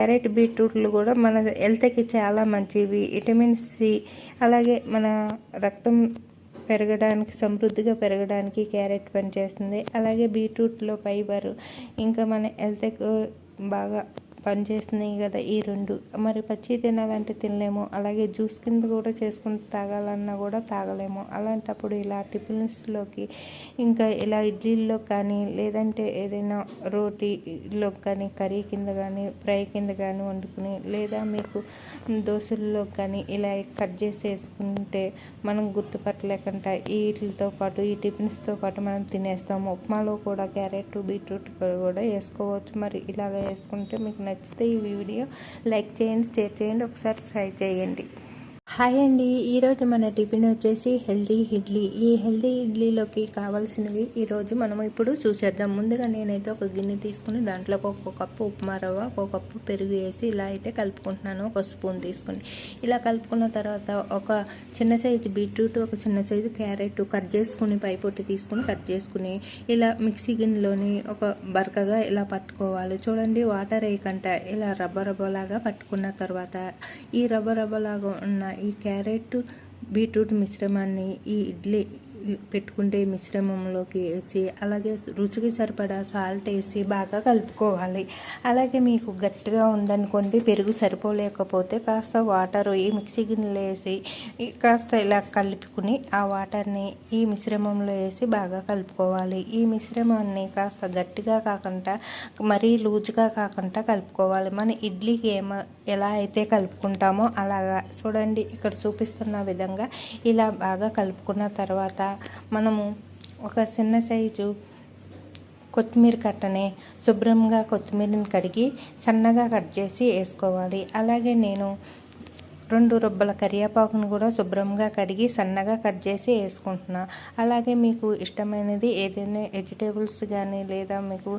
Carrot బీట్రూట్లు కూడా మన హెల్త్కి చాలా మంచివి. విటమిన్ సి అలాగే మన రక్తం పెరగడానికి సమృద్ధిగా పెరగడానికి క్యారెట్ పనిచేస్తుంది. అలాగే బీట్రూట్లో ఫైబర్ ఇంకా మన హెల్త్కి బాగా పనిచేస్తున్నాయి కదా ఈ రెండు. మరి పచ్చి తినాలంటే తినలేము. అలాగే జ్యూస్ కింద కూడా చేసుకుని తాగాలన్నా కూడా తాగలేము. అలాంటప్పుడు ఇలా టిఫిన్స్లోకి ఇంకా ఇలా ఇడ్లీల్లో కానీ లేదంటే ఏదైనా రోటీలో కానీ కర్రీ కింద కానీ ఫ్రై కింద కానీ వండుకుని లేదా మీకు దోశల్లో కానీ ఇలా కట్ చేసి వేసుకుంటే మనం గుర్తుపట్టలేకుండా వీటితో పాటు ఈ టిఫిన్స్తో పాటు మనం తినేస్తాము. ఉప్మాలో కూడా క్యారెట్ బీట్రూట్ కూడా వేసుకోవచ్చు. మరి ఇలాగ వేసుకుంటే మీకు నచ్చితే ఈ వీడియో లైక్ చేయండి షేర్ చేయండి ఒకసారి ట్రై చేయండి. హాయ్ అండి. ఈరోజు మన టిఫిన్ వచ్చేసి హెల్దీ ఇడ్లీ. ఈ హెల్దీ ఇడ్లీలోకి కావాల్సినవి ఈరోజు మనం ఇప్పుడు చూసేద్దాం. ముందుగా నేనైతే ఒక గిన్నె తీసుకుని దాంట్లో ఒక కప్పు ఉప్మా రవ్వ ఒక కప్పు పెరుగు వేసి ఇలా అయితే కలుపుకుంటున్నాను. ఒక స్పూన్ తీసుకుని ఇలా కలుపుకున్న తర్వాత ఒక చిన్న సైజు బీట్రూట్ ఒక చిన్న సైజు క్యారెట్ కట్ చేసుకుని పైపొట్టి తీసుకుని కట్ చేసుకుని ఇలా మిక్సీ గిన్నెలోని ఒక బరకగా ఇలా పట్టుకోవాలి. చూడండి వాటర్ వేయకంట ఇలా రబ్బ రబ్బలాగా పట్టుకున్న తర్వాత ఈ రబ్బ రబ్బలాగా ఉన్న ఈ క్యారెట్ బీట్రూట్ మిశ్రమాన్ని ఈ ఇడ్లీ పెట్టుకుంటే మిశ్రమంలోకి వేసి అలాగే రుచికి సరిపడా సాల్ట్ వేసి బాగా కలుపుకోవాలి. అలాగే మీకు గట్టిగా ఉందనుకోండి పెరుగు సరిపోలేకపోతే కాస్త వాటర్ ఈ మిక్సీ గిన్నెలో వేసి కాస్త ఇలా కలుపుకుని ఆ వాటర్ని ఈ మిశ్రమంలో వేసి బాగా కలుపుకోవాలి. ఈ మిశ్రమాన్ని కాస్త గట్టిగా కాకుండా మరీ లూజ్గా కాకుండా కలుపుకోవాలి. మన ఇడ్లీకి ఏమ ఎలా అయితే కలుపుకుంటామో అలాగా చూడండి ఇక్కడ చూపిస్తున్న విధంగా ఇలా బాగా కలుపుకున్న తర్వాత మనము ఒక చిన్న సైజు కొత్తిమీర కట్టనే శుభ్రంగా కొత్తిమీరని కడిగి సన్నగా కట్ చేసి వేసుకోవాలి. అలాగే నేను రెండు రొబ్బల కరివేపాకును కూడా శుభ్రంగా కడిగి సన్నగా కట్ చేసి వేసుకుంటున్నా. అలాగే మీకు ఇష్టమైనది ఏదైనా వెజిటేబుల్స్ కానీ లేదా మీకు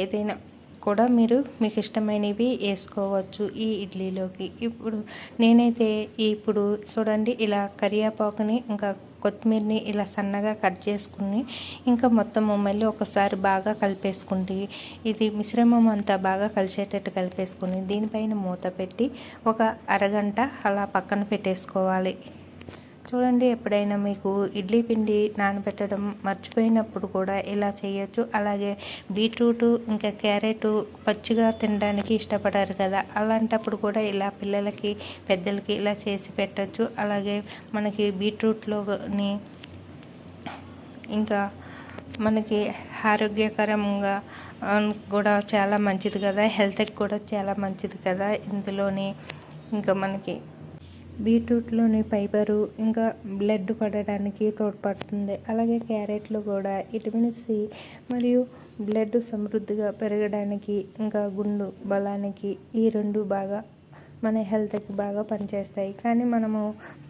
ఏదైనా కూడా మీరు మీకు ఇష్టమైనవి వేసుకోవచ్చు ఈ ఇడ్లీలోకి. ఇప్పుడు నేనైతే ఇప్పుడు చూడండి ఇలా కరివేపాకుని ఇంకా కొత్తిమీరని ఇలా సన్నగా కట్ చేసుకుని ఇంకా మొత్తం మళ్ళీ ఒకసారి బాగా కలిపేసుకుంటే ఇది మిశ్రమం అంతా బాగా కలిసేటట్టు కలిపేసుకుని దీనిపైన మూత పెట్టి ఒక అరగంట అలా పక్కన పెట్టేసుకోవాలి. చూడండి ఎప్పుడైనా మీకు ఇడ్లీ పిండి నానబెట్టడం మర్చిపోయినప్పుడు కూడా ఇలా చేయొచ్చు. అలాగే బీట్రూట్ ఇంకా క్యారెట్ పచ్చిగా తినడానికి ఇష్టపడారు కదా. అలాంటప్పుడు కూడా ఇలా పిల్లలకి పెద్దలకి ఇలా చేసి పెట్టచ్చు. అలాగే మనకి బీట్రూట్లోని ఇంకా మనకి ఆరోగ్యకరంగా కూడా చాలా మంచిది కదా. హెల్త్కి కూడా చాలా మంచిది కదా. ఇందులోని ఇంకా మనకి బీట్రూట్లోని ఫైబరు ఇంకా బ్లడ్ పడడానికి తోడ్పడుతుంది. అలాగే క్యారెట్లు కూడా విటమిన్ సి మరియు బ్లడ్ సమృద్ధిగా పెరగడానికి ఇంకా గుండు బలానికి ఈ రెండు బాగా మన హెల్త్కి బాగా పనిచేస్తాయి. కానీ మనము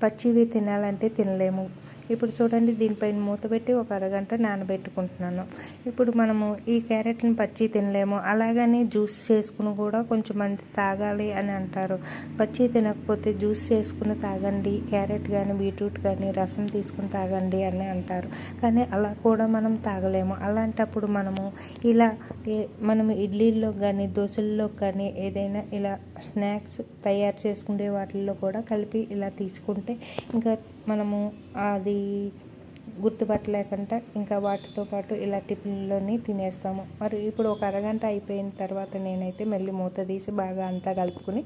పచ్చివి తినాలంటే తినలేము. ఇప్పుడు చూడండి దీనిపైన మూత పెట్టి ఒక అరగంట నానబెట్టుకుంటున్నాను. ఇప్పుడు మనము ఈ క్యారెట్ని పచ్చి తినలేము. అలాగని జ్యూస్ చేసుకుని కూడా కొంచెం మంది తాగాలి అని అంటారు. పచ్చి తినకపోతే జ్యూస్ చేసుకుని తాగండి క్యారెట్ కానీ బీట్రూట్ కానీ రసం తీసుకుని తాగండి అని అంటారు. కానీ అలా కూడా మనం తాగలేము. అలాంటప్పుడు మనము ఇలా మనం ఇడ్లీల్లో కానీ దోశల్లో కానీ ఏదైనా ఇలా స్నాక్స్ తయారు చేసుకునే వాటిల్లో కూడా కలిపి ఇలా తీసుకుంటే ఇంకా మనము అది గుర్తుపట్టలేకుండా ఇంకా వాటితో పాటు ఇలా టిఫిన్లోని తినేస్తాము. మరి ఇప్పుడు ఒక అరగంట అయిపోయిన తర్వాత నేనైతే మళ్ళీ మూత తీసి బాగా అంతా కలుపుకుని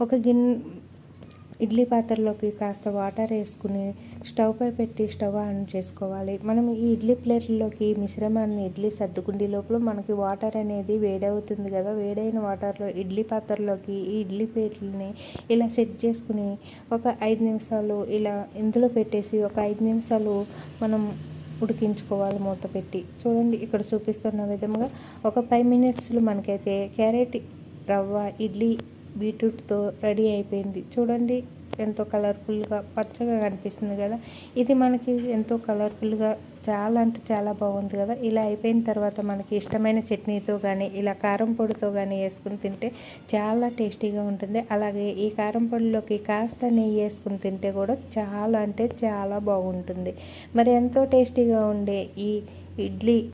ఒక గిన్నె ఇడ్లీ పాత్రలోకి కాస్త వాటర్ వేసుకుని స్టవ్ పై పెట్టి స్టవ్ ఆన్ చేసుకోవాలి. మనం ఈ ఇడ్లీ ప్లేట్లలోకి మిశ్రమాన్ని ఇడ్లీ సర్దుకుండి లోపల మనకి వాటర్ అనేది వేడవుతుంది కదా వేడైన వాటర్లో ఇడ్లీ పాత్రలోకి ఈ ఇడ్లీ ప్లేట్లని ఇలా సెట్ చేసుకుని ఒక ఐదు నిమిషాలు ఇలా ఇందులో పెట్టేసి ఒక ఐదు నిమిషాలు మనం ఉడికించుకోవాలి మూత పెట్టి. చూడండి ఇక్కడ చూపిస్తున్న విధంగా ఒక ఫైవ్ మినిట్స్లో మనకైతే క్యారెట్ రవ్వ ఇడ్లీ బీట్రూట్తో రెడీ అయిపోయింది. చూడండి ఎంతో కలర్ఫుల్గా పచ్చగా కనిపిస్తుంది కదా. ఇది మనకి ఎంతో కలర్ఫుల్గా చాలా అంటే చాలా బాగుంది కదా. ఇలా అయిపోయిన తర్వాత మనకి ఇష్టమైన చట్నీతో కానీ ఇలా కారం పొడితో కానీ వేసుకుని తింటే చాలా టేస్టీగా ఉంటుంది. అలాగే ఈ కారం పొడిలోకి కాస్త నెయ్యి వేసుకుని తింటే కూడా చాలా అంటే చాలా బాగుంటుంది. మరి ఎంతో టేస్టీగా ఉండే ఈ ఇడ్లీ